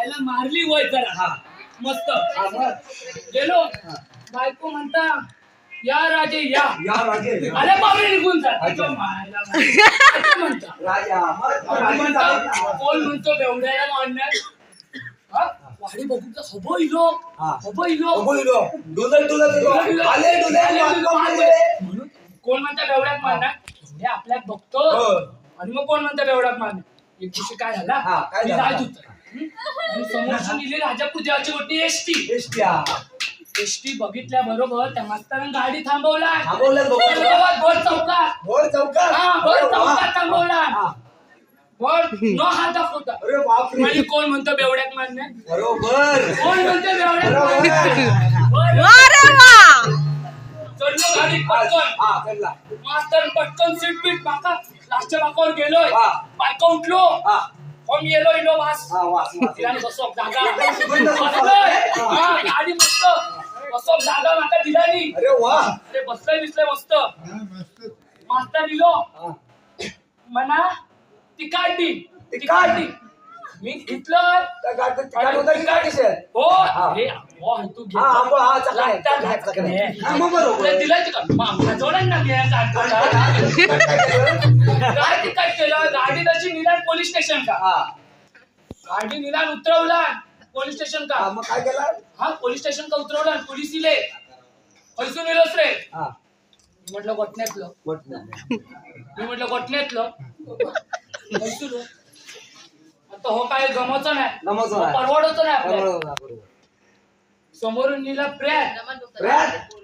आयला मारली वय जरा. हा. मस्त. हा मग? गेलो. बायको म्हणता या राजे या. या राजे. निघून जा. अच्छा. मायला असं म्हणता. राजा मग? आणि राजा म्हणता, चालेल. कोण म्हणतो बेवड्याला हा? वाडी हबो इलो. हा. हबो इलो. अगो इलो. डुलत डुलत इलो. आले डुले आले, वाटलो आले. मारले. म्हणून कोण म्हणता बेवड्यात मारणार? हे आपल्यात बघतो. हो. आणि मग कोण म्हणता बेवड्यात मारणार? एक दिवशी काय झाला? हा, काय मी झालं? जात होतो समोरची इले राजापूर देवाची मोठी एसटी एसट्या एसटी बघितल्या बरोबर त्या मास्तरानं गाडी थांबवला थांबवलं बघ. भोर चौकात. भोर चौकात? हा भोर अरे वा. चौकात थांबवला हा. भोर न हात दाखवता अरे बापरे. आणि कोण म्हणतो बेवड्यात मारणार बरोबर. कोण म्हणतो बेवड्यात बरोबर. मारणार अरे वा. चढलो गाडी पटकन. हा चला मास्तर पटकन सीट बीट माका. लास्टच्या बाकावर गेलोय. हा. बायका उठलो. हा. होम येलो इलो वास हा तिला बसलोय. हा, गाडी मस्त बसव जागा माका दिलानी अरे वा अरे बसलोय बिसलोय मस्त मास्तर दिलो. म्हणा ती काढली ती काढली मी घेतलं? हो हा. तू. तुला जोडायला ना. काय गाडी तशी निलान पोलीस स्टेशन का? हा. गाडी निलान उतरवला पोलीस स्टेशन का? हा, मग काय केलं? हा पोलीस स्टेशन का उतरवला पोलीस इले पैसून इलोस रे. हा. मी म्हटलं गोठण्यातलं म्हटलं. मी म्हटलं गोठण्यातलं पैसून आता हो काय गमवचं नाही. गमवचं हो नाही. परवडचं नाही आपल्याला. बरोबर, बरोबर. समोरून प्रेत?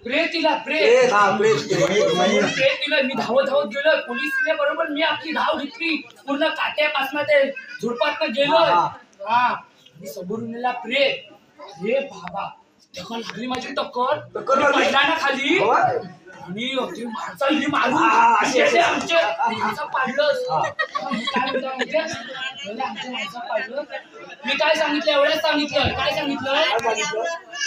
प्रेत. तिला प्रेत. ए, हा, प्रेस, प्रेस. प्रेत तिला मी धावत धावत गेलो. पोलीस तिला बरोबर मी आपली धाव घेतली. पूर्ण काट्यापासून ते झुडपात गेलो. हा, हा. मी समोरून नेला प्रेत. हे बाबा टक्कर लागली माझी टक्कर. टक्कर? पडला ना खाली. हो? आणि माणसं ही मारून. आमचे माणसं पाडलंच हा. मी काय म्हणतो माहितीये? म्हणलं आमच्या माणसं